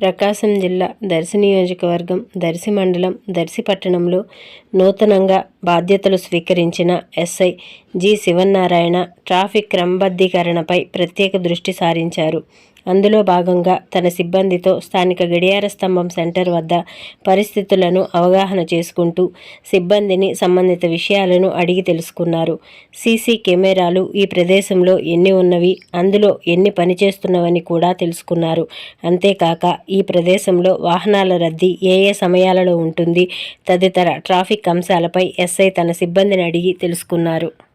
ప్రకాశం జిల్లా దర్శి నియోజకవర్గం దర్శి మండలం దర్శి పట్టణంలో నూతనంగా బాధ్యతలు స్వీకరించిన ఎస్ఐ జి శివన్నారాయణ ట్రాఫిక్ క్రమబద్ధీకరణపై ప్రత్యేక దృష్టి సారించారు. అందులో భాగంగా తన సిబ్బందితో స్థానిక గడియార స్తంభం సెంటర్ వద్ద పరిస్థితులను అవగాహన చేసుకుంటూ సిబ్బందిని సంబంధిత విషయాలను అడిగి తెలుసుకున్నారు. సీసీ కెమెరాలు ఈ ప్రదేశంలో ఎన్ని ఉన్నవి అందులో ఎన్ని పనిచేస్తున్నవని కూడా తెలుసుకున్నారు. అంతేకాక ఈ ప్రదేశంలో వాహనాల రద్దీ ఏ ఏ సమయాలలో ఉంటుంది తదితర ట్రాఫిక్ అంశాలపై ఎస్ఐ తన సిబ్బందిని అడిగి తెలుసుకున్నారు.